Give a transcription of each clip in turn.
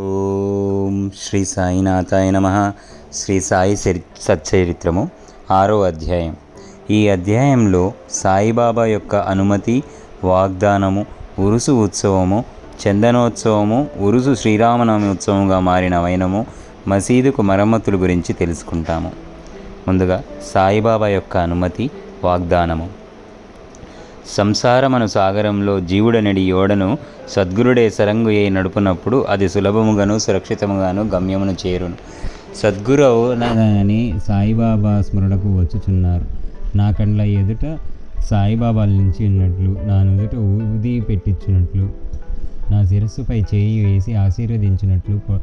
ఓం శ్రీ సాయినాథాయ నమ. శ్రీ సాయి చరి సచ్చరిత్రము ఆరో అధ్యాయం. ఈ అధ్యాయంలో సాయిబాబా యొక్క అనుమతి వాగ్దానము ఉరుసు ఉత్సవము చందనోత్సవము ఉరుసు శ్రీరామనవమి ఉత్సవంగా మారిన వైనము మసీదుకు మరమ్మతుల గురించి తెలుసుకుంటాము. ముందుగా సాయిబాబా యొక్క అనుమతి వాగ్దానము. సంసారమను సాగరంలో జీవుడనడి ఓడను సద్గురుడే సరంగు ఏ నడుపునప్పుడు అది సులభముగాను సురక్షితముగాను గమ్యమును చేరును. సద్గురవు అని సాయిబాబా స్మరణకు వచ్చుచున్నారు. నా కండ్ల ఎదుట సాయిబాబా నుంచి ఉన్నట్లు నా నుదుట ఊది పెట్టించున్నట్లు నా శిరస్సుపై చేయి వేసి ఆశీర్వదించినట్లు పొ-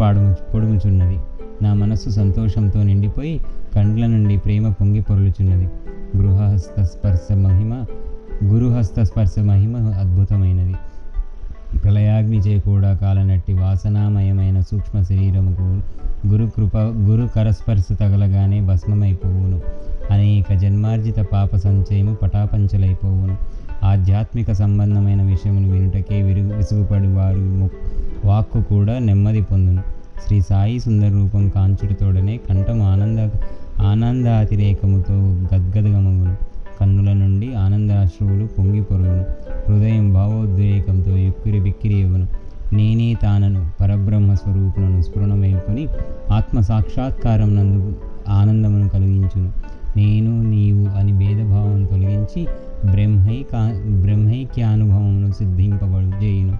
పాడుము పొడుముచున్నది. నా మనస్సు సంతోషంతో నిండిపోయి కండ్ల నుండి ప్రేమ పొంగి పొరలుచున్నది. గృహస్థ స్పర్శ మహిమ గురుహస్త స్పర్శ మహిమ అద్భుతమైనది. ప్రళయాగ్నిచే కూడా కాలనట్టి వాసనామయమైన సూక్ష్మ శరీరముకు గురు కృప గురు కరస్పర్శ తగలగానే భస్మమైపోవును. అనేక జన్మార్జిత పాప సంచయము పటాపంచలైపోవును. ఆధ్యాత్మిక సంబంధమైన విషయమును వినుటకే విరు విసుగుపడి వారు ము- వాక్కు కూడా నెమ్మది పొందును. శ్రీ సాయి సుందర రూపం కాంచుడితోడనే కంఠం ఆనంద ఆనందాతిరేకముతో గద్గదగమగును. కన్నుల నుండి ఆనందాశ్రువులు పొంగి పొరుగును. హృదయం భావోద్రేకంతో ఎక్కిరి బిక్కిరి ఇవ్వను. నేనే తానను పరబ్రహ్మ స్వరూపులను స్ఫురణమేల్కొని ఆత్మ సాక్షాత్కారం నందు ఆనందమును కలిగించును. నేను నీవు అని భేదభావం తొలగించి బ్రహ్మైకా బ్రహ్మైక్యానుభవమును సిద్ధింపబడు చేయును.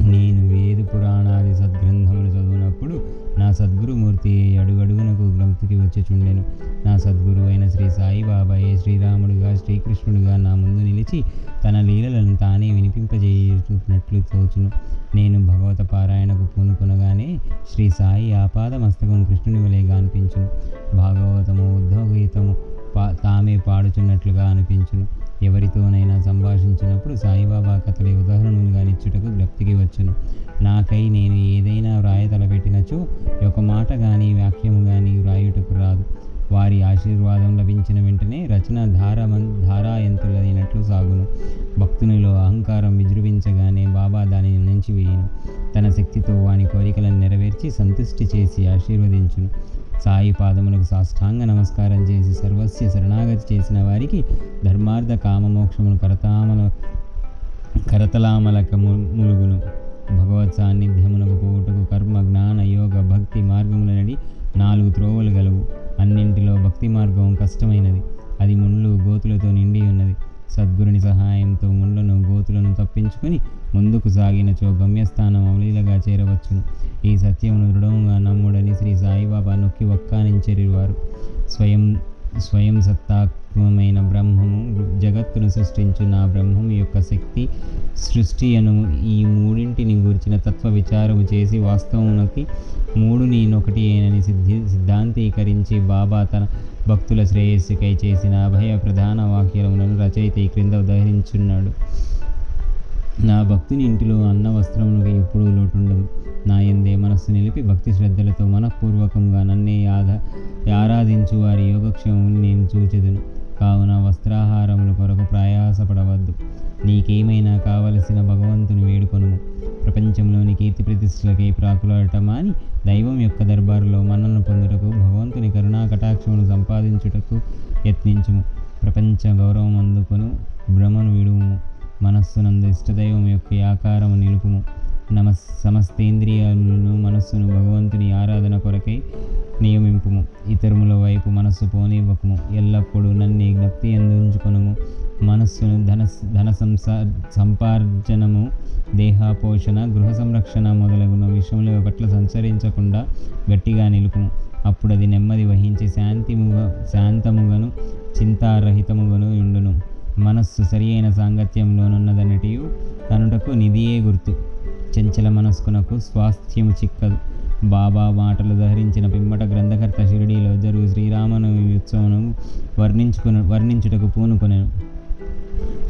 నేను వేద పురాణాది సద్గ్రంథములు చదివినప్పుడు నా సద్గురుమూర్తి అడుగడుగునకు గ్రంథికి వచ్చుచుండెను. నా సద్గురు అయిన శ్రీ సాయిబాబాయే శ్రీరాముడుగా శ్రీకృష్ణుడుగా నా ముందు నిలిచి తన లీలలను తానే వినిపింపజేసినట్లు తోచును. నేను భగవత పారాయణకు పూనుకొనగానే శ్రీ సాయి ఆపాద మస్తకం కృష్ణుని వలెగా అనిపించును భాగవతము ఉద్ధవగీతము పా తామే పాడుచున్నట్లుగా అనిపించును. ఎవరితోనైనా సంభాషించినప్పుడు సాయిబాబా కథలే ఉదాహరణలుగా నిచ్చుటకు జ్ఞప్తికి వచ్చును. నాకై నేను ఏదైనా వ్రాయ తలపెట్టినచో ఒక మాట కానీ వాక్యము కానీ వ్రాయుటకు రాదు. వారి ఆశీర్వాదం లభించిన వెంటనే రచన ధార ధారాయంతులైనట్లు సాగును. భక్తునిలో అహంకారం విజృంభించగానే బాబా దానిని నుంచి వేయును తన శక్తితో వాని కోరికలను నెరవేర్చి సంతుష్టి చేసి ఆశీర్వదించును. సాయి పాదములకు సాష్టాంగ నమస్కారం చేసి సర్వస్య శరణాగతి చేసిన వారికి ధర్మార్థ కామమోక్షములు కరతామల కరతలామలక ము- ములుగును భగవత్ సాన్నిధ్యమునకు పోటుకు కర్మ జ్ఞాన యోగ భక్తి మార్గముల నడి నాలుగు త్రోవలు గలవు. అన్నింటిలో భక్తి మార్గం కష్టమైనది. అది ముళ్ళు గోతులతో నిండి ఉన్నది. సద్గురుని సహాయంతో ముళ్ళను గోతులను తప్పించుకొని ముందుకు సాగినచో గమ్యస్థానం అవలీలగా చేరవచ్చును. ఈ సత్యమును దృఢంగా నమ్ముడని శ్రీ సాయిబాబా నొక్కి వక్కానించెరివారు. స్వయం స్వయం సత్తాత్మమైన బ్రహ్మము జగత్తును సృష్టించు నా బ్రహ్మము యొక్క శక్తి సృష్టి అను ఈ మూడింటిని గురించిన తత్వ విచారము చేసి వాస్తవమునకి మూడు నేనొకటి ఏనని సిద్ధి సిద్ధాంతీకరించి బాబా తన భక్తుల శ్రేయస్సుకై చేసిన అభయ ప్రధాన వాక్యములను రచయిత ఈ క్రింద ఉదహరించున్నాడు. నా భక్తిని ఇంటిలో అన్న వస్త్రమునకు ఎప్పుడూ లోటుండదు. నా ఎందే మనస్సు నిలిపి భక్తి శ్రద్ధలతో మనఃపూర్వకంగా నన్నే ఆధ ఆరాధించు వారి యోగక్షేమమును నేను చూచెదను. కావున వస్త్రాహారముల కొరకు ప్రయాసపడవద్దు. నీకేమైనా కావలసిన భగవంతుని వేడుకొను ప్రపంచంలోని కీర్తి ప్రతిష్టలకై ప్రాకులాడటమాని దైవం యొక్క దర్బారులో మన్నను పొందుటకు భగవంతుని కరుణా కటాక్షమును సంపాదించుటకు యత్నించుము. ప్రపంచ గౌరవం అందుకొను భ్రమను విడువుము. మనస్సునందు ఇష్టదైవం యొక్క ఆకారము నిలుపుము. నమ సమస్తేంద్రియాలను మనస్సును భగవంతుని ఆరాధన కొరకై నియమింపుము. ఇతరుముల వైపు మనస్సు పోనివ్వకము. ఎల్లప్పుడూ నన్ను జ్ఞప్తి అందించుకొనుము మనస్సును ధన ధన సంసా సంపార్జనము దేహపోషణ గృహ సంరక్షణ మొదలగున విషయముల పట్ల సంచరించకుండా గట్టిగా నిలుపుము. అప్పుడు అది నెమ్మది వహించి శాంతిముగా శాంతముగను చింతారహితముగను ఉండును. మనస్సు సరి అయిన సాంగత్యంలోనున్నదన్నటియు తనుటకు నిధియే గుర్తు. చంచల మనస్కునకు స్వాస్థ్యము చిక్కదు. బాబా మాటలు ధరించిన పిమ్మట గ్రంథకర్త షిరిడీలో జరుగు శ్రీరామనవమి ఉత్సవము వర్ణించుకున వర్ణించుటకు పూనుకొనెను.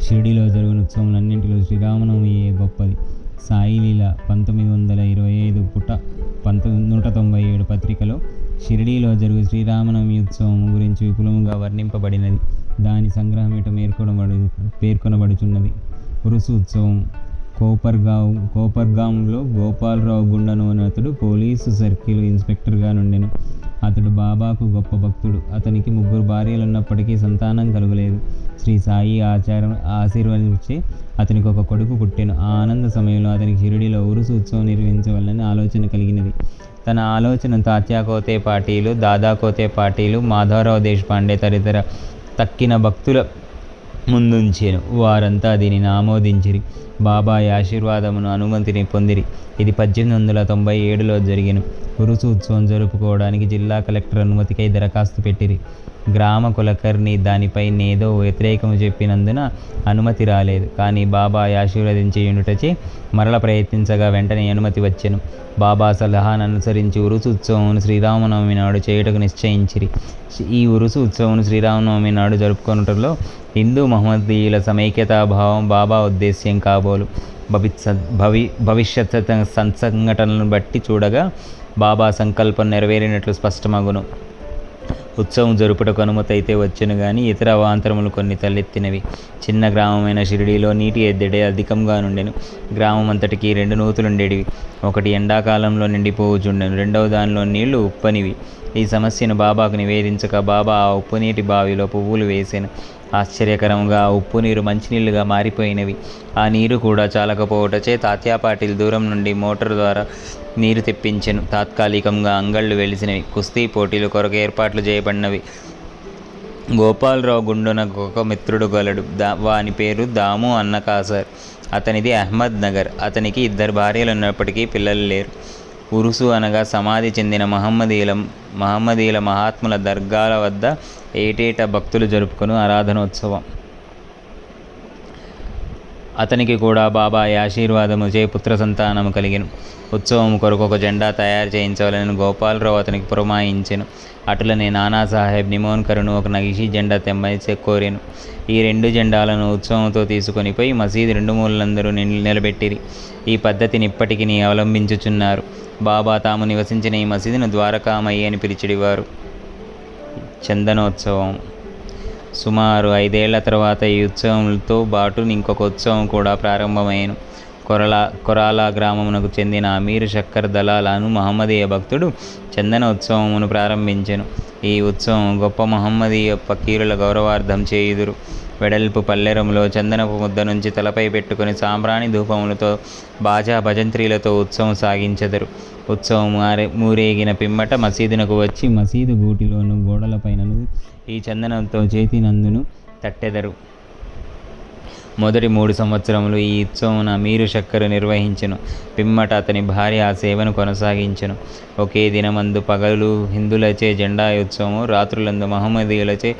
షిరిడిలో జరుగున ఉత్సవములన్నింటిలో శ్రీరామనవమియే గొప్పది? సాయిలీల పంతొమ్మిది వందల ఇరవై ఐదు పుట పంతొమ్మిది నూట తొంభై ఏడు పత్రికలో షిరిడీలో జరుగు శ్రీరామనవమి ఉత్సవం గురించి విపులముగా వర్ణింపబడినది. దాని సంగ్రహం ఇట పేర్కొనబడు పేర్కొనబడుచున్నది. ఉరుసు ఉత్సవం కోపర్గావ్ కోపర్గాంలో గోపాలరావు గుండను అని అతడు పోలీసు సర్కిల్ ఇన్స్పెక్టర్గా నుండెను. అతడు బాబాకు గొప్ప భక్తుడు. అతనికి ముగ్గురు భార్యలు ఉన్నప్పటికీ సంతానం కలుగలేదు. శ్రీ సాయి ఆచారం ఆశీర్వదించి అతనికి ఒక కొడుకు పుట్టెను. ఆ ఆనంద సమయంలో అతనికి షిరిడిలో ఉరుసు ఉత్సవం నిర్వహించవాలని ఆలోచన కలిగినది. తన ఆలోచన తాత్యా కోతే పాటీలు దాదా కోతే పాటీలు మాధవరావు దేశపాండే తదితర తక్కిన భక్తుల ముందుంచాను. వారంతా దీనిని ఆమోదించిరి. బాబాయ్ ఆశీర్వాదమును అనుమతిని పొందిరి. ఇది పద్దెనిమిది వందల తొంభై ఏడులో జరిగిన. ఉరుసు ఉత్సవం జరుపుకోవడానికి జిల్లా కలెక్టర్ అనుమతికై దరఖాస్తు పెట్టిరి. గ్రామ కులకర్ణి దానిపై నేదో వ్యతిరేకము చెప్పినందున అనుమతి రాలేదు. కానీ బాబాయ్ ఆశీర్వదించి యునుటచే మరల ప్రయత్నించగా వెంటనే అనుమతి వచ్చెను. బాబా సలహాను అనుసరించి ఉరుసు ఉత్సవమును శ్రీరామనవమి నాడు చేయుటకు నిశ్చయించిరి. ఈ ఉరుసు ఉత్సవమును శ్రీరామనవమి నాడు జరుపుకొనుటలో హిందూ మహమ్మదీయుల సమైక్యతాభావం బాబా ఉద్దేశ్యం కాబోలు భవిత్స భవి భవిష్యత్ సంఘటనలను బట్టి చూడగా బాబా సంకల్పం నెరవేరినట్లు స్పష్టమగును. ఉత్సవం జరుపుటకు అనుమతి అయితే వచ్చెను కానీ ఇతర అవాంతరములు కొన్ని తలెత్తినవి. చిన్న గ్రామమైన షిరిడీలో నీటి ఎద్దడి అధికంగా నుండెను. గ్రామం అంతటికి రెండు నూతులుండేటివి ఒకటి ఎండాకాలంలో నిండిపోవుచుండెను. రెండవ దానిలో నీళ్ళు ఉప్పనివి. ఈ సమస్యను బాబాకు నివేదించక బాబా ఆ ఉప్పు నీటి బావిలో పువ్వులు వేసాను. ఆశ్చర్యకరంగా ఆ ఉప్పు నీరు మంచినీళ్ళుగా మారిపోయినవి. ఆ నీరు కూడా చాలకపోవటచే తాత్యా పాటిల్ దూరం నుండి మోటార్ ద్వారా నీరు తెప్పించెను. తాత్కాలికంగా అంగళ్ళు వెలిసినవి. కుస్తీ పోటీలు కొరకు ఏర్పాట్లు చేయబడినవి గోపాలరావు గుండునకు ఒక మిత్రుడు గలడు. దా వాని పేరు దాము అన్నకాసర్ అతనిది అహ్మద్ నగర్. అతనికి ఇద్దరు భార్యలు ఉన్నప్పటికీ పిల్లలు లేరు. ఉరుసు అనగా సమాధి చెందిన మహమ్మదీల మహమ్మదీల మహాత్ముల దర్గాల వద్ద ఏటేటా భక్తులు జరుపుకుని ఆరాధనోత్సవం. అతనికి కూడా బాబా ఆశీర్వాదము చే పుత్ర సంతానము కలిగిన. ఉత్సవం కొరకు ఒక జెండా తయారు చేయించవాలని. గోపాలరావు అతనికి పురమాయించెను. అటులనే నానాసాహెబ్ నిమోన్కరును ఒక నగిషి జెండా తెమ్మని కోరాను. ఈ రెండు జెండాలను ఉత్సవంతో తీసుకొని పోయి మసీదు రెండు మూలందరూ నిలబెట్టిరి. ఈ పద్ధతిని ఇప్పటికీ అవలంబించుచున్నారు. బాబా తాము నివసించిన ఈ మసీదును ద్వారకామయ్య అని పిలిచిడివారు. చందనోత్సవం. సుమారు ఐదేళ్ళ తర్వాత ఈ ఉత్సవంతో పాటు ఇంకొక ఉత్సవం కూడా ప్రారంభమైన కొరలా కొరాలా గ్రామమునకు చెందిన అమీర్ షక్కర్ దళాలను మహమ్మదీయ భక్తుడు చందన ఉత్సవమును ప్రారంభించెను. ఈ ఉత్సవం గొప్ప మహమ్మదీయ ఫకీరుల గౌరవార్థం చేయుదురు. వెడల్పు పల్లెరంలో చందనపు ముద్ద నుంచి తలపై పెట్టుకుని సాంబ్రాణి ధూపములతో బాజా భజంత్రీలతో ఉత్సవం సాగించెదరు. ఉత్సవం మారే మూరేగిన పిమ్మట మసీదునకు వచ్చి మసీదు గూటిలోను గోడలపైనను ఈ చందనంతో చేతినందును తట్టెదరు. మొదటి మూడు సంవత్సరములు ఈ ఉత్సవమున మీరు షక్కరు నిర్వహించెను. పిమ్మట అతని భార్య ఆ సేవను కొనసాగించెను. ఒకే దినమందు పగలు హిందులచే జెండా ఉత్సవము రాత్రులందు మహమ్మదీయులచే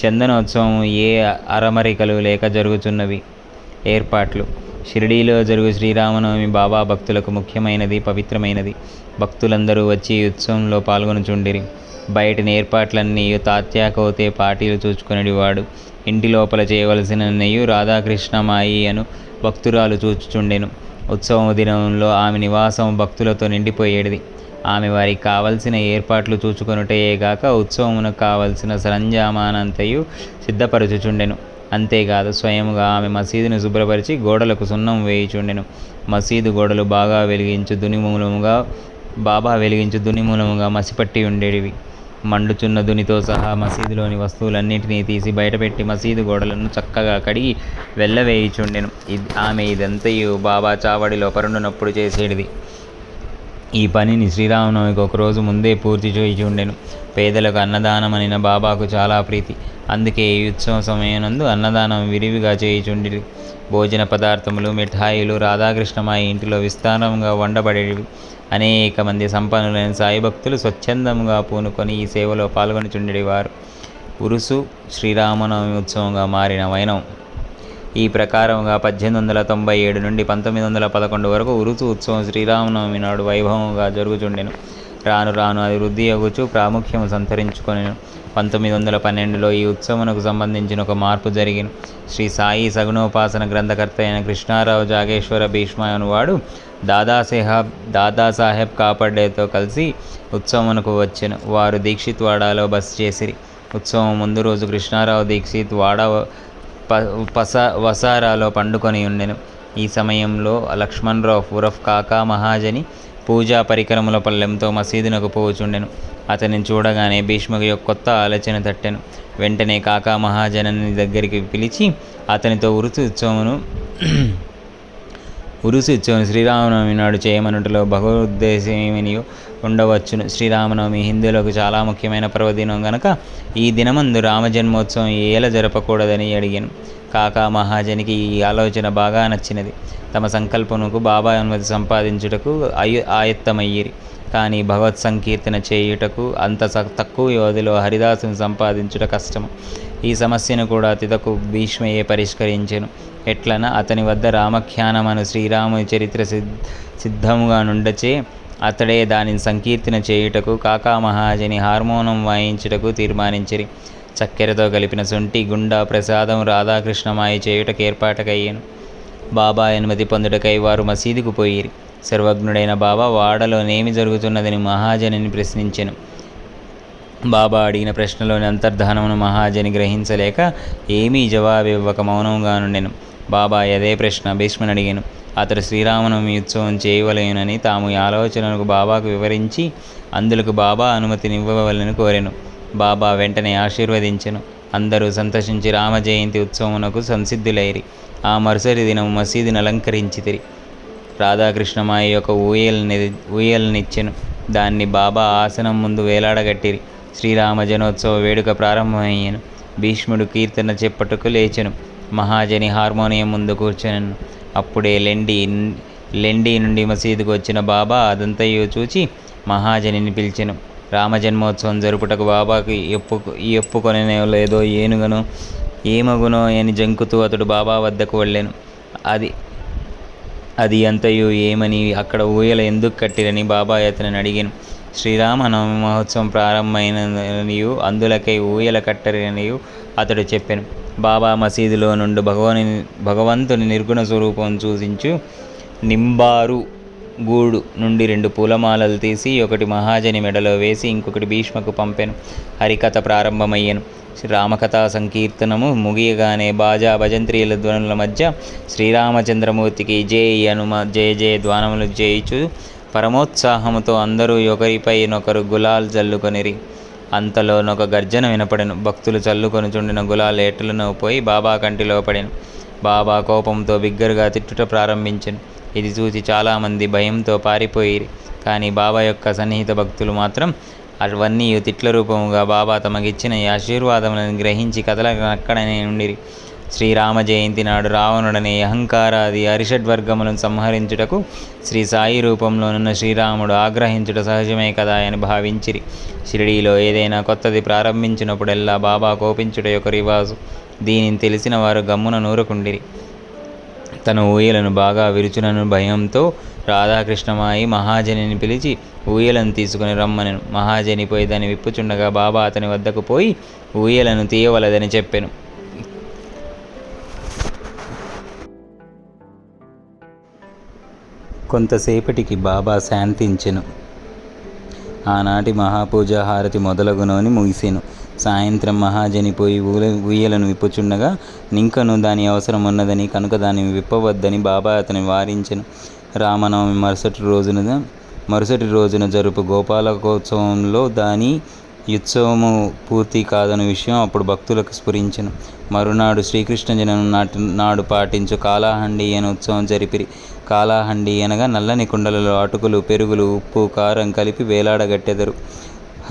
చందనోత్సవము ఏ అరమరికలు లేక జరుగుతున్నవి ఏర్పాట్లు. షిరిడీలో జరుగు శ్రీరామనవమి బాబా భక్తులకు ముఖ్యమైనది పవిత్రమైనది. భక్తులందరూ వచ్చి ఈ ఉత్సవంలో పాల్గొనుచుండిరి. బయట నేర్పాట్లన్నీ తాత్యాకవుతే పాటీలు చూచుకునేవాడు ఇంటి లోపల చేయవలసిన నెయ్యి రాధాకృష్ణమాయి అను భక్తురాలు చూచుచుండెను. ఉత్సవం దినంలో ఆమె నివాసం భక్తులతో నిండిపోయేది ఆమె వారికి కావలసిన ఏర్పాట్లు చూచుకొనుటయేగాక ఉత్సవమునకు కావలసిన సరంజామానంతయు సిద్ధపరచుచుండెను. అంతేకాదు స్వయముగా ఆమె మసీదును శుభ్రపరిచి గోడలకు సున్నం వేయుచుండెను. మసీదు గోడలు బాగా వెలిగించు దునిమూలముగా బాబా వెలిగించు దునిమూలముగా మసిపట్టి ఉండేవి మండుచున్న దునితో సహా మసీదులోని వస్తువులన్నింటినీ తీసి బయటపెట్టి మసీదు గోడలను చక్కగా కడిగి వెళ్ళవేయుచుండెను ఇది ఆమె ఇదంతయు బాబా చావడిలో పరుండునప్పుడు చేసేటిది ఈ పనిని శ్రీరామనవమికి ఒకరోజు ముందే పూర్తి చేయుచుండెను పేదలకు అన్నదానం అనిన బాబాకు చాలా ప్రీతి. అందుకే ఈ ఉత్సవ సమయనందు అన్నదానం విరివిగా చేయుచుండి భోజన పదార్థములు మిఠాయిలు రాధాకృష్ణ మా ఇంటిలో విస్తారంగా వండబడేవి అనేక మంది సంపన్నులైన సాయి భక్తులు స్వచ్ఛందంగా పూనుకొని ఈ సేవలో పాల్గొనిచుండేవారు ఉరుసు శ్రీరామనవమి ఉత్సవంగా మారిన వైనం. ఈ ప్రకారంగా పద్దెనిమిది వందల తొంభై ఏడు నుండి పంతొమ్మిది వందల పదకొండు వరకు ఉరుసు ఉత్సవం శ్రీరామనవమి నాడు వైభవంగా జరుగుచుండెను. రాను రాను అది వృద్ధి అగుచు ప్రాముఖ్యము సంతరించుకొనెను. పంతొమ్మిది వందల పన్నెండులో ఈ ఉత్సవమునకు సంబంధించిన ఒక మార్పు జరిగిన. శ్రీ సాయి సగుణోపాసన గ్రంథకర్త అయిన కృష్ణారావు జాగేశ్వర భీష్మ అనువాడు దాదాసాహెబ్ దాదాసాహెబ్ కాపడ్డేతో కలిసి ఉత్సవమునకు వచ్చెను. వారు దీక్షిత్ వాడాలో బస చేసిరి. ఉత్సవం ముందు రోజు కృష్ణారావు దీక్షిత్ వాడ ప పస వసారాలో పండుకొని ఉండెను. ఈ సమయంలో లక్ష్మణరావు ఉరఫ్ కాకా మహాజని పూజా పరికరముల పల్లెంతో మసీదునకు పోవుచుండెను అతనిని చూడగానే భీష్మకు కొత్త ఆలోచన తట్టెను. వెంటనే కాకా మహాజనని దగ్గరికి పిలిచి అతనితో ఉరుసు ఉత్సవమును ఉరుసిచ్చును ఉత్సవం శ్రీరామనవమి నాడు చేయమనుటలో భగవద్దేశమేమినియో ఉండవచ్చును. శ్రీరామనవమి హిందువులకు చాలా ముఖ్యమైన పర్వదినం గనక ఈ దినమందు రామజన్మోత్సవం ఏల జరపకూడదని అడిగాను. కాకా మహాజనికి ఈ ఆలోచన బాగా నచ్చినది. తమ సంకల్పముకు బాబా అనుమతి సంపాదించుటకు అయు ఆయత్తమయ్యిరి. కానీ భగవత్ సంకీర్తన చేయుటకు అంత స- తక్కువ వ్యవధిలో హరిదాసుని సంపాదించుట కష్టము. ఈ సమస్యను కూడా తితకు భీష్మయే పరిష్కరించెను. ఎట్లన అతని వద్ద రామఖ్యానమను శ్రీరాముని చరిత్ర సిద్ సిద్ధముగా నుండచే అతడే దానిని సంకీర్తన చేయుటకు కాకా మహాజని హార్మోనం వాయించుటకు తీర్మానించిరి. చక్కెరతో కలిపిన శొంఠి గుండా ప్రసాదం రాధాకృష్ణమాయి చేయుటకు ఏర్పాటకయ్యాను. బాబా అనుమతి పొందుటకై వారు మసీదుకు పోయిరి. సర్వజ్ఞుడైన బాబా వాడలోనేమి జరుగుతున్నదని మహాజనిని ప్రశ్నించెను. బాబా అడిగిన ప్రశ్నలోని అంతర్ధానమును మహాజని గ్రహించలేక ఏమీ జవాబు ఇవ్వక మౌనంగా నుండెను. బాబా అదే ప్రశ్న భీష్మని అడిగాను. అతడు శ్రీరామనవమి ఉత్సవం చేయవలేనని తాము ఈ ఆలోచనలకు బాబాకు వివరించి అందులకు బాబా అనుమతినివ్వవలని కోరాను. బాబా వెంటనే ఆశీర్వదించెను. అందరూ సంతోషించి రామ జయంతి ఉత్సవమునకు సంసిద్ధులైరి. ఆ మరుసటి దినం మసీదును అలంకరించితిరి. రాధాకృష్ణమాయ యొక్క ఊయల్ని ఊయల్నిచ్చెను. దాన్ని బాబా ఆసనం ముందు వేలాడగట్టిరి. శ్రీరామ జనోత్సవ వేడుక ప్రారంభమయ్యాను. భీష్ముడు కీర్తన చెప్పటకు లేచెను. మహాజని హార్మోనియం ముందు కూర్చొనను. అప్పుడే లెండి లెండి నుండి మసీదుకు వచ్చిన బాబా అదంతయో చూచి మహాజనిని పిలిచెను. రామజన్మోత్సవం జరుపుటకు బాబాకి ఎప్పు ఎప్పుకొనో లేదో ఏనుగను ఏమగునో అని జంకుతూ అతడు బాబా వద్దకు వెళ్ళాను. అది అది అంతయు ఏమని అక్కడ ఊయల ఎందుకు కట్టిరని బాబా అతనిని అడిగాను. శ్రీరామనవమి మహోత్సవం ప్రారంభమైననియు అందులకై ఊయల కట్టరనియు అతడు చెప్పాను. బాబా మసీదులో నుండి భగవాని భగవంతుని నిర్గుణ స్వరూపం సూచించు నింబారు గూడు నుండి రెండు పూలమాలలు తీసి ఒకటి మహాజని మెడలో వేసి ఇంకొకటి భీష్మకు పంపాను. హరికథ ప్రారంభమయ్యాను. శ్రీ రామకథా సంకీర్తనము ముగియగానే బాజా భజంత్రీల ధ్వనుల మధ్య శ్రీరామచంద్రమూర్తికి జై అనుమ జయ జయ ధ్వానములు జయించు. పరమోత్సాహముతో అందరూ ఒకరిపై నొకరు గులాల్ జల్లుకొనిరి. అంతలోనొక గర్జన వినపడెను. భక్తులు చల్లుకొని చుండిన గులాల్ ఏటలను పోయి బాబా కంటిలో పడెను. బాబా కోపంతో బిగ్గరగా తిట్టుట ప్రారంభించెను. ఇది చూసి చాలామంది భయంతో పారిపోయిరి. కానీ బాబా యొక్క సన్నిహిత భక్తులు మాత్రం అవన్నీ తిట్ల రూపముగా బాబా తమకిచ్చిన ఈ ఆశీర్వాదములను గ్రహించి కథలక్కడనే ఉండిరి. శ్రీరామ జయంతి నాడు రావణుడని అహంకారాది అరిషడ్వర్గములను సంహరించుటకు శ్రీ సాయి రూపంలోనున్న శ్రీరాముడు ఆగ్రహించుట సహజమే కదా అని భావించిరి. షిరిడీలో ఏదైనా కొత్తది ప్రారంభించినప్పుడెల్లా బాబా కోపించుట యొక్క రివాజు. దీనిని తెలిసిన వారు గమ్మున నూరుకుండిరి. తన ఊయలను బాగా విరుచునను భయంతో రాధాకృష్ణమాయి మహాజనిని పిలిచి ఊయలను తీసుకుని రమ్మనను. మహాజని పోయి దాన్ని విప్పుచుండగా బాబా అతని వద్దకు పోయి ఊయలను తీయవలదని చెప్పెను. కొంతసేపటికి బాబా శాంతించెను. ఆనాటి మహాపూజ హారతి మొదలగునని ముగిసెను. సాయంత్రం మహాజని పోయి ఊల ఉయ్యలను విప్పుచుండగా నింకను దాని అవసరం ఉన్నదని కనుక దాన్ని విప్పవద్దని బాబా అతని వారించెను. రామనవమి మరుసటి రోజున మరుసటి రోజున జరుపు గోపాలకోత్సవంలో దాని ఉత్సవము పూర్తి కాదన్న విషయం అప్పుడు భక్తులకు స్ఫురించను. మరునాడు శ్రీకృష్ణ జనం నాటి నాడు పాటించు కాలాహండి అనే ఉత్సవం జరిపిరి. కాలాహండి అనగా నల్లని కుండలలో అటుకులు పెరుగులు ఉప్పు కారం కలిపి వేలాడగట్టెదరు.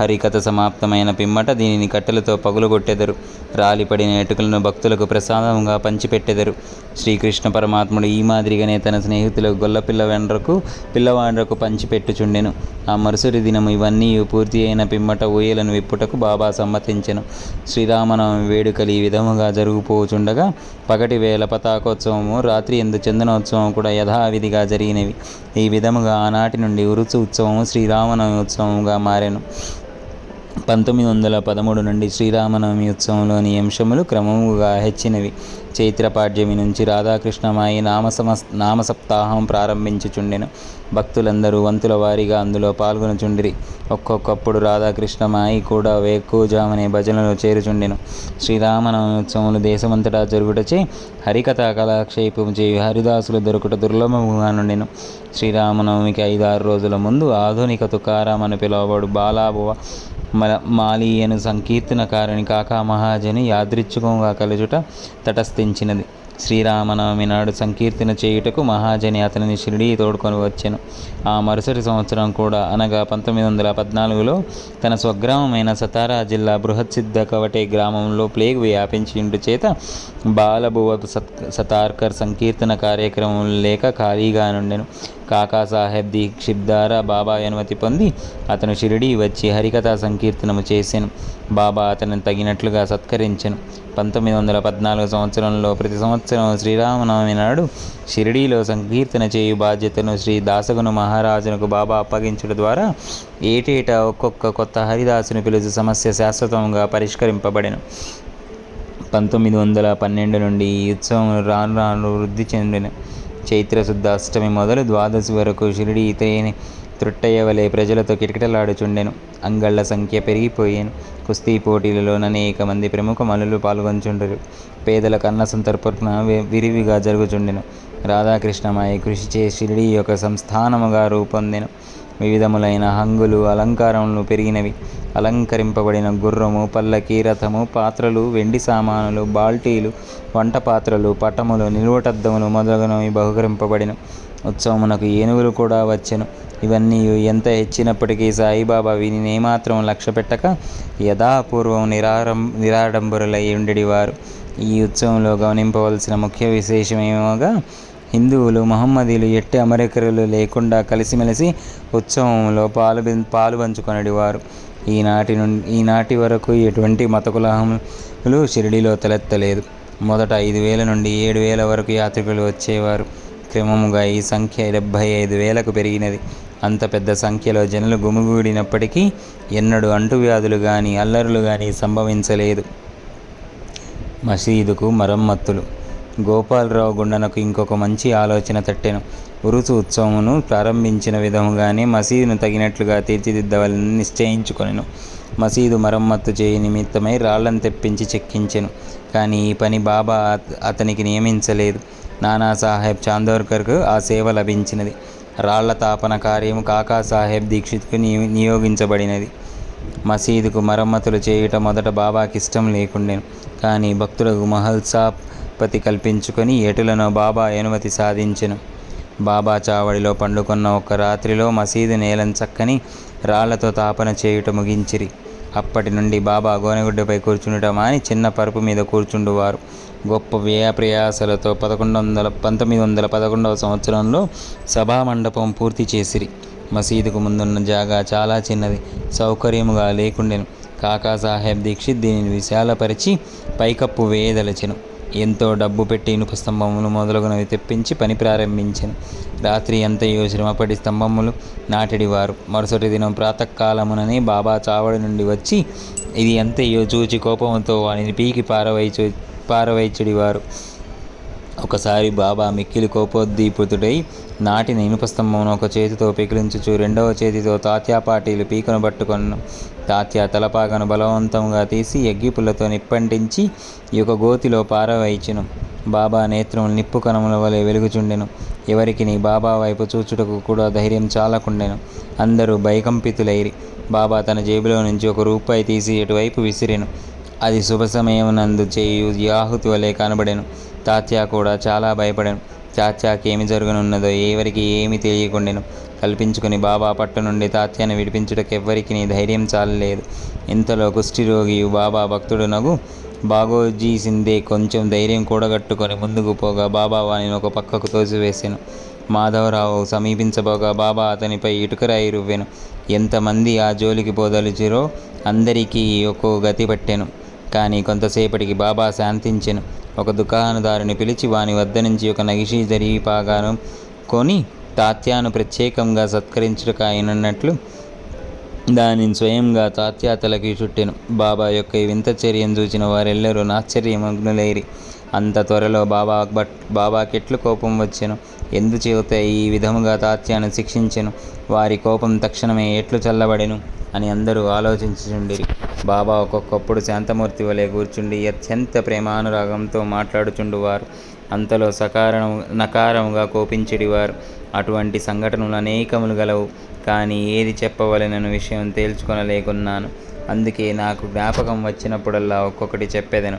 హరికథ సమాప్తమైన పిమ్మట దీనిని కట్టెలతో పగులుగొట్టెదరు. రాలిపడిన ఎటుకలను భక్తులకు ప్రసాదంగా పంచిపెట్టెదరు. శ్రీకృష్ణ పరమాత్ముడు ఈ మాదిరిగానే తన స్నేహితులకు గొల్లపిల్ల వెండ్రకు పిల్లవాండ్రకు పంచిపెట్టుచుండెను. ఆ మరుసటి దినము ఇవన్నీ పూర్తి అయిన పిమ్మట ఊయలను విప్పుటకు బాబా సమ్మతించెను. శ్రీరామనవమి వేడుకలు ఈ విధముగా జరుగుపోచుండగా పగటి వేల పతాకోత్సవము రాత్రి ఎందు చందనోత్సవం కూడా యథావిధిగా జరిగినవి. ఈ విధముగా ఆనాటి నుండి ఉరుసు ఉత్సవము శ్రీరామనవమి ఉత్సవముగా మారెను. పంతొమ్మిది వందల పదమూడు నుండి శ్రీరామనవమి ఉత్సవంలోని అంశములు క్రమముగా హెచ్చినవి. చైత్రపాడ్యమి నుంచి రాధాకృష్ణమాయి నామ సమస్ నామ సప్తాహం ప్రారంభించుచుండెను. భక్తులందరూ వంతుల వారీగా అందులో పాల్గొనుచుండిరి. ఒక్కొక్కప్పుడు రాధాకృష్ణమాయి కూడా వేక్కువజామనే భజనలో చేరుచుండెను. శ్రీరామనవమి ఉత్సవములు దేశమంతటా జరుగుటచే హరికథా కళాక్షేపము చేయు హరిదాసులు దొరుకుట దుర్లభముగా నుండెను శ్రీరామనవమికి ఐదారు రోజుల ముందు ఆధునిక తుకారాం అని పిలువబడు బాలాబువ మల మాలీయను సంకీర్తనకారుని కాకా మహాజని యాదృచ్ఛికంగా కలుచుట తటస్థించినది. శ్రీరామనవమి నాడు సంకీర్తన చేయుటకు మహాజని అతనిని షిరిడీ తోడుకొని వచ్చాను. ఆ మరుసటి సంవత్సరం కూడా అనగా పంతొమ్మిది వందల పద్నాలుగులో తన స్వగ్రామమైన సతారా జిల్లా బృహత్సిద్ధ కవటే గ్రామంలో ప్లేగ్ వ్యాపించిండు చేత బాలభువ సత్ సతార్కర్ సంకీర్తన కార్యక్రమం లేక ఖాళీగా నుండెను. కాకాసాహెబ్ దీక్షిత్ ద్వారా బాబా అనుమతి పొంది అతను షిరిడీ వచ్చి హరికథా సంకీర్తనము చేశాను బాబా అతను తగినట్లుగా సత్కరించాను. పంతొమ్మిది వందల పద్నాలుగు సంవత్సరంలో ప్రతి సంవత్సరం శ్రీరామనవమి నాడు షిరిడీలో సంకీర్తన చేయు బాధ్యతను శ్రీ దాసగును మహారాజునకు బాబా అప్పగించడం ద్వారా ఏటేటా ఒక్కొక్క కొత్త హరిదాసుని పిలుచు సమస్య శాశ్వతంగా పరిష్కరింపబడెను. పంతొమ్మిది వందల పన్నెండు నుండి ఈ ఉత్సవం రాను రాను వృద్ధి చెందిన. చైత్రశుద్ధ అష్టమి మొదలు ద్వాదశి వరకు షిరిడి ఇతయని త్రుట్టయ్యవలే ప్రజలతో కిటకిటలాడుచుండెను. అంగళ్ళ సంఖ్య పెరిగిపోయాను. కుస్తీ పోటీలలో అనేక మంది ప్రముఖ మనులు పాల్గొంచుండరు. పేదల కన్న సంతర్పణ విరివిగా జరుగుచుండెను. రాధాకృష్ణమాయ కృషి చే షిరిడి యొక్క సంస్థానముగా రూపొందెను. వివిధములైన హంగులు అలంకారములు పెరిగినవి. అలంకరింపబడిన గుర్రము పల్లకి రథము పాత్రలు వెండి సామానులు బాల్టీలు వంట పాత్రలు పటములు నిలువటద్దములు మొదలగునవి బహుకరింపబడిన ఉత్సవమునకు ఏనుగులు కూడా వచ్చెను. ఇవన్నీ ఎంత హెచ్చినప్పటికీ సాయిబాబా వీనిని ఏమాత్రం లక్ష్య పెట్టక యథాపూర్వం నిరారం నిరాడంబరులై ఉండేవారు ఈ ఉత్సవంలో గమనింపవలసిన ముఖ్య విశేషమేమోగా హిందువులు మహమ్మదీలు ఎట్టి అమరికరులు లేకుండా కలిసిమెలిసి ఉత్సవంలో పాలు పాలు పంచుకొనడివారు. ఈనాటి నుండి ఈనాటి వరకు ఎటువంటి మత కులాహములు షిరిడిలో తలెత్తలేదు. మొదట ఐదు వేల నుండి ఏడు వేల వరకు యాత్రికులు వచ్చేవారు. క్రమముగా ఈ సంఖ్య డెబ్భై ఐదు వేలకు పెరిగినది. అంత పెద్ద సంఖ్యలో జనులు గుమిగూడినప్పటికీ ఎన్నడూ అంటువ్యాధులు కానీ అల్లరులు కానీ సంభవించలేదు. మసీదుకు మరమ్మత్తులు. గోపాలరావు గుండనకు ఇంకొక మంచి ఆలోచన తట్టెను. ఉరుసు ఉత్సవమును ప్రారంభించిన విధముగానే మసీదును తగినట్లుగా తీర్చిదిద్దవాలని నిశ్చయించుకొనెను. మసీదు మరమ్మత్తు చేయి నిమిత్తమై రాళ్ళను తెప్పించి చెక్కించెను. కానీ ఈ పని బాబా అతనికి నియమించలేదు. నానాసాహెబ్ చాందోర్కర్కు ఆ సేవ లభించినది. రాళ్ళ తాపన కార్యము కాకాసాహెబ్ దీక్షిత్కు నియోగించబడినది. మసీదుకు మరమ్మతులు చేయుట మొదట బాబాకి ఇష్టం లేకుండెను. కానీ భక్తులకు ఉత్పత్తి కల్పించుకొని ఎటులను బాబా అనుమతి సాధించెను. బాబా చావడిలో పండుకున్న ఒక రాత్రిలో మసీదు నేలంచక్కని రాళ్ళతో తాపన చేయుట ముగించిరి. అప్పటి నుండి బాబా గోనెగుడ్డపై కూర్చుండటం మాని చిన్న పరుపు మీద కూర్చుండువారు. గొప్ప వ్యయ ప్రయాసలతో పదకొండు వందల పంతొమ్మిది వందల పదకొండవ సంవత్సరంలో సభామండపం పూర్తి చేసిరి. మసీదుకు ముందున్న జాగా చాలా చిన్నది సౌకర్యముగా లేకుండెను. కాకాసాహెబ్ దీక్షిత్ దీనిని విశాలపరిచి పైకప్పు వేయదలచెను. ఎంతో డబ్బు పెట్టి ఇనుప స్తంభములు మొదలగునవి తెప్పించి పని ప్రారంభించెను. రాత్రి అంతయో శ్రమపడి స్తంభములు నాటిడివారు మరుసటి దినం ప్రాతకాలముననే బాబా చావడి నుండి వచ్చి ఇది ఎంతయో చూచి కోపంతో వానిని పీకి పారవైచు పారవైచుడివారు ఒకసారి బాబా మిక్కిలి కోపోద్దీపుతుడై నాటిన ఇనుపస్తంభమును ఒక చేతితో పెకిలించుచు రెండవ చేతితో తాత్యా పాటీలు పీకను పట్టుకొను తాత్యా తలపాగను బలవంతంగా తీసి ఎగ్గిపుల్లతో నిప్పంటించి ఈ యొక్క గోతిలో పారవైచును బాబా నేత్రములు నిప్పు కణముల వలె వెలుగుచుండెను. ఎవరికి నీ బాబా వైపు చూచుటకు కూడా ధైర్యం చాలకుండెను. అందరూ భయకంపితులైరి. బాబా తన జేబులో నుంచి ఒక రూపాయి తీసి ఇటువైపు విసిరెను. అది శుభ సమయమునందు చేయు యాహుతి వలె కనబడెను. తాత్యా కూడా చాలా భయపడాను. తాత్యాకి ఏమి జరగనున్నదో ఎవరికి ఏమి తెలియకుండెను. కల్పించుకుని బాబా పట్టు నుండి తాత్యాను విడిపించుటకు ఎవ్వరికి నీ ధైర్యం చాలలేదు. ఇంతలో కుష్ఠిరోగియు బాబా భక్తుడు నగు బాగోజీ సిందే కొంచెం ధైర్యం కూడగట్టుకొని ముందుకు పోగా బాబా వానిని ఒక పక్కకు తోసివేశాను మాధవరావు సమీపించబోగా బాబా అతనిపై ఇటుకరాయి రువ్వెను. ఎంతమంది ఆ జోలికి పోదలిచిరో అందరికీ ఒక్కో గతి పట్టాను. కానీ కొంతసేపటికి బాబా శాంతించెను. ఒక దుకాణదారుని పిలిచి వాని వద్ద నుంచి ఒక నగిషీ జరీపాగాను కొని తాత్యాను ప్రత్యేకంగా సత్కరించుటకు అయినట్లు దానిని స్వయంగా తాత్యాతలకి చుట్టెను. బాబా యొక్క వింత చర్యను చూచిన వారెల్లరూ ఆశ్చర్యమగ్నులైరి అంత త్వరలో బాబా బట్ బాబాకెట్లు కోపం వచ్చెను. ఎందుచేత ఈ విధముగా తాత్యాను శిక్షించెను? వారి కోపం తక్షణమే ఎట్లు చల్లబడెను? అని అందరూ ఆలోచించుచుండిరి. బాబా ఒక్కొక్కప్పుడు శాంతమూర్తి వలె కూర్చుండి అత్యంత ప్రేమానురాగంతో మాట్లాడుచుండువారు. అంతలో సకారణం నకారముగా కోపించిడివారు. అటువంటి సంఘటనలు అనేకములు గలవు కానీ ఏది చెప్పవలనని విషయం తేల్చుకొనలేకున్నాను. అందుకే నాకు జ్ఞాపకం వచ్చినప్పుడల్లా ఒక్కొక్కటి చెప్పేదను.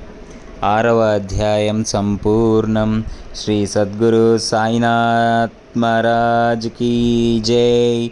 ఆరవ అధ్యాయం సంపూర్ణం. శ్రీ సద్గురు సాయినాథ్మరాజ్ కీ జై.